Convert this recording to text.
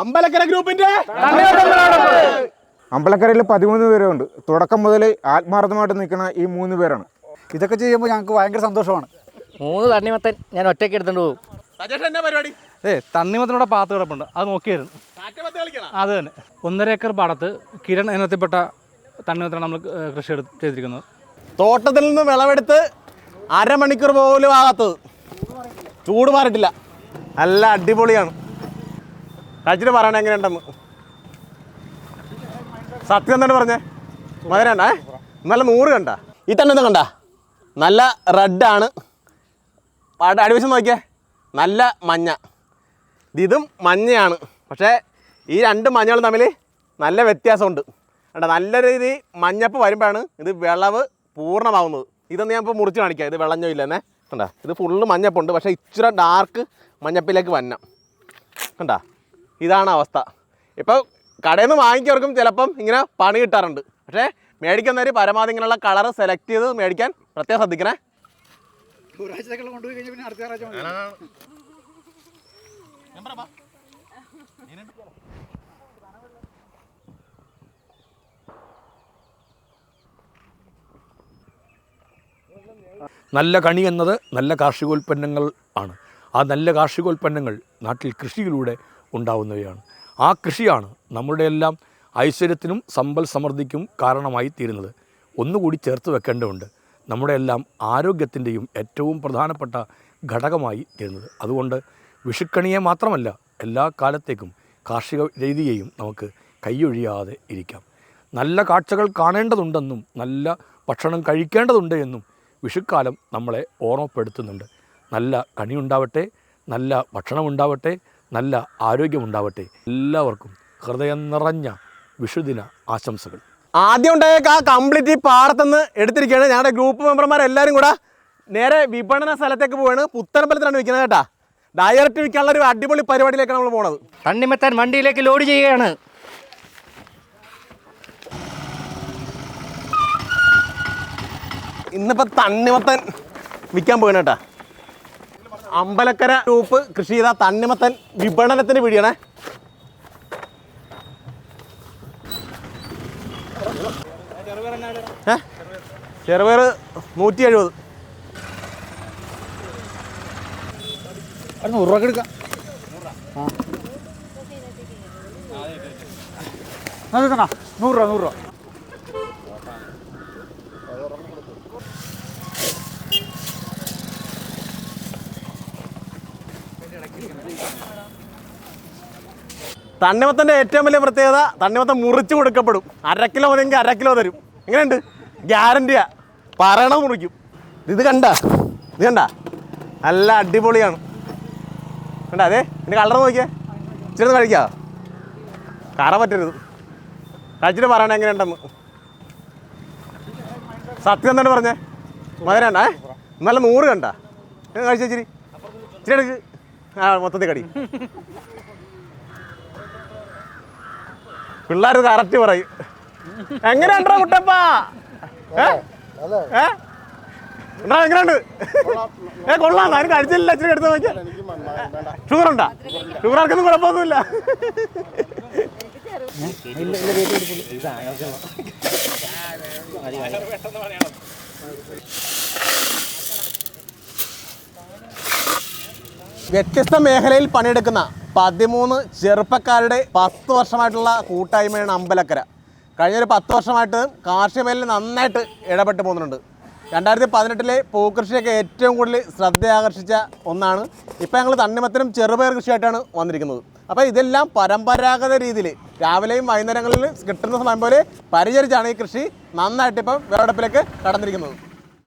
അമ്പലക്കര ഗ്രൂപ്പിന്റെ അമ്പലക്കരയിൽ പതിമൂന്ന് പേരുണ്ട്. തുടക്കം മുതൽ ആത്മാർത്ഥമായിട്ട് നിൽക്കുന്ന ഈ മൂന്ന് പേരാണ്. ഇതൊക്കെ ചെയ്യുമ്പോൾ ഞങ്ങൾക്ക് ഭയങ്കര സന്തോഷമാണ്. മൂന്ന് തണ്ണിമത്തൻ ഞാൻ ഒറ്റയ്ക്ക് എടുത്തോണ്ട് പോകും. സജേഷ് എന്നാ പരിപാടി? ഏ തണ്ണിമത്തനോടെ പാത്ത് കിടപ്പുണ്ട്. അത് നോക്കിയായിരുന്നു. അത് തന്നെ. ഒന്നര ഏക്കർ പാടത്ത് കിരൺ ഇനത്തിൽപ്പെട്ട തണ്ണിമത്തനാണ് നമ്മൾ കൃഷി എടുത്ത് ചെയ്തിരിക്കുന്നത്. തോട്ടത്തിൽ നിന്ന് വിളവെടുത്ത് അരമണിക്കൂർ പോലും ആകാത്തത്. ചൂട് മാറിയിട്ടില്ല നല്ല അടിപൊളിയാണ്. കഴിച്ചിട്ട് പറയണേ എങ്ങനെയുണ്ടെന്ന്? സത്യം എന്താണ് പറഞ്ഞേ? മധുരണ്ടേ നല്ല നൂറ് കണ്ട. ഈ തന്നെ എന്താ കണ്ട. നല്ല റെഡാണ് അടിവശം നോക്കിയേ. നല്ല മഞ്ഞ. ഇതും മഞ്ഞയാണ്. പക്ഷേ ഈ രണ്ട് മഞ്ഞകളും തമ്മിൽ നല്ല വ്യത്യാസമുണ്ട്. കണ്ട? നല്ല രീതി മഞ്ഞപ്പ് വരുമ്പോഴാണ് ഇത് വിളവ് പൂർണമാവുന്നത്. ഇതൊന്ന് ഞാൻ ഇപ്പോൾ മുറിച്ച് കാണിക്കാം. ഇത് വിളഞ്ഞോ ഇല്ലെന്നേ. കണ്ട? ഇത് ഫുള്ള് മഞ്ഞപ്പുണ്ട്. പക്ഷേ ഇച്ചിരി ഡാർക്ക് മഞ്ഞപ്പിലേക്ക് വന്നം. കണ്ട? ഇതാണ് അവസ്ഥ. ഇപ്പോൾ കടയിൽ നിന്ന് വാങ്ങിക്കവർക്കും ചിലപ്പം ഇങ്ങനെ പണി കിട്ടാറുണ്ട്. പക്ഷേ മേടിക്കുന്നവർ പരമാവധി ഇങ്ങനെയുള്ള കളർ സെലക്ട് ചെയ്ത് മേടിക്കാൻ പ്രത്യേകം ശ്രദ്ധിക്കണേ. നല്ല കണി എന്നത് നല്ല കാർഷികോൽപ്പന്നങ്ങൾ ആണ്. ആ നല്ല കാർഷികോൽപ്പന്നങ്ങൾ നാട്ടിൽ കൃഷിയിലൂടെ ഉണ്ടാവുന്നവയാണ്. ആ കൃഷിയാണ് നമ്മുടെ എല്ലാം ഐശ്വര്യത്തിനും സമ്പൽ സമൃദ്ധിക്കും കാരണമായി തീരുന്നത്. ഒന്നുകൂടി ചേർത്ത് വെക്കേണ്ടതുണ്ട്. നമ്മുടെ എല്ലാം ആരോഗ്യത്തിന്റെയും ഏറ്റവും പ്രധാനപ്പെട്ട ഘടകമായി തീരുന്നത്. അതുകൊണ്ട് വിഷുക്കണിയെ മാത്രമല്ല എല്ലാ കാലത്തേക്കും കാർഷിക രീതിയെയും നമുക്ക് കൈയൊഴിയാതെ ഇരിക്കാം. നല്ല കാഴ്ചകൾ കാണേണ്ടതുണ്ടെന്നും നല്ല ഭക്ഷണം കഴിക്കേണ്ടതുണ്ട് എന്നും വിഷുക്കാലം നമ്മളെ ഓർമ്മപ്പെടുത്തുന്നുണ്ട്. നല്ല കണിയുണ്ടാവട്ടെ നല്ല ഭക്ഷണം ഉണ്ടാവട്ടെ നല്ല ആരോഗ്യമുണ്ടാവട്ടെ എല്ലാവർക്കും ഹൃദയം നിറഞ്ഞ വിഷുദിന ആശംസകൾ. ആദ്യം ഉണ്ടായേക്ക് ആ കംപ്ലീറ്റ് ഈ പാടത്തുനിന്ന് എടുത്തിരിക്കുകയാണ്. ഞങ്ങളുടെ ഗ്രൂപ്പ് മെമ്പർമാർ മെമ്പർമാരെല്ലാവരും കൂടെ നേരെ വിപണന സ്ഥലത്തേക്ക് പോവാണ്. പുത്തനമ്പലത്തിലാണ് വിൽക്കുന്നത് കേട്ടാ. ഡയറക്റ്റ് വിൽക്കാനുള്ള ഒരു അടിപൊളി പരിപാടിയിലേക്കാണ് നമ്മൾ പോണത്. തണ്ണിമത്താൻ വണ്ടിയിലേക്ക് ലോഡ് ചെയ്യുകയാണ്. ഇന്നിപ്പോൾ തണ്ണിമത്തൻ വിൽക്കാൻ പോകണം കേട്ടാ. അമ്പലക്കര ഗ്രൂപ്പ് കൃഷി ചെയ്ത തണ്ണിമത്തൻ വിപണനത്തിന് പിടിയണേ. ചെറുപയർ നൂറ്റി എഴുപത് നൂറ് രൂപ എടുക്കാം. നൂറ് രൂപ നൂറ് രൂപ. തണ്ണിമത്തന്റെ ഏറ്റവും വലിയ പ്രത്യേകത തണ്ണിമത്തൻ മുറിച്ച് കൊടുക്കപ്പെടും. അര കിലോ മതിയെങ്കിൽ അര കിലോ തരും. എങ്ങനെയുണ്ട്? ഗ്യാരണ്ടിയാ. പറയണ മുറിക്കും. ഇത് കണ്ട? ഇത് കണ്ട? നല്ല അടിപൊളിയാണ്. കണ്ട? അതെ ഇതിന്റെ കളർ നോക്കിയേ. ഇച്ചിരി കഴിക്കാ കറ പറ്റരുത്. കഴിച്ചിട്ട് പറയണ എങ്ങനെയുണ്ടെന്ന്. സത്യം എന്താണ് പറഞ്ഞേ. മധുരണ്ട നല്ല നൂറ് കണ്ട? കഴിച്ചിരി ഇച്ചിരി എടുക്ക്. മൊത്തത്തിൽ കടി. പിള്ളേർ കറക്റ്റ് പറയും. എങ്ങനെയുണ്ടോ കുട്ടപ്പാ എങ്ങനെയുണ്ട്? ഏ കൊള്ളാം. ഞാൻ കഴിച്ചില്ല അച്ഛനും എടുത്ത് നോക്കിയാ. ഷുഗർ ഉണ്ടാ ഷുഗർ ആർക്കൊന്നും കുഴപ്പമൊന്നുമില്ല. വ്യത്യസ്ത മേഖലയിൽ പണിയെടുക്കുന്ന പതിമൂന്ന് ചെറുപ്പക്കാരുടെ പത്ത് വർഷമായിട്ടുള്ള കൂട്ടായ്മയാണ് അമ്പലക്കര. കഴിഞ്ഞൊരു പത്ത് വർഷമായിട്ട് കാർഷിക മേഖലയിൽ നന്നായിട്ട് ഇടപെട്ട് പോകുന്നുണ്ട്. രണ്ടായിരത്തി പതിനെട്ടിലെ പൂക്കൃഷിയൊക്കെ ഏറ്റവും കൂടുതൽ ശ്രദ്ധ ആകർഷിച്ച ഒന്നാണ് ഇപ്പോൾ ഞങ്ങൾ തണ്ണിമത്തനും ചെറുപയർ കൃഷിയായിട്ടാണ് വന്നിരിക്കുന്നത്. അപ്പോൾ ഇതെല്ലാം പരമ്പരാഗത രീതിയിൽ രാവിലെയും വൈകുന്നേരങ്ങളിൽ കിട്ടുന്ന സമയം പോലെ പരിചരിച്ചാണ് ഈ കൃഷി നന്നായിട്ട് ഇപ്പം വിളവെടുപ്പിലേക്ക് കടന്നിരിക്കുന്നത്.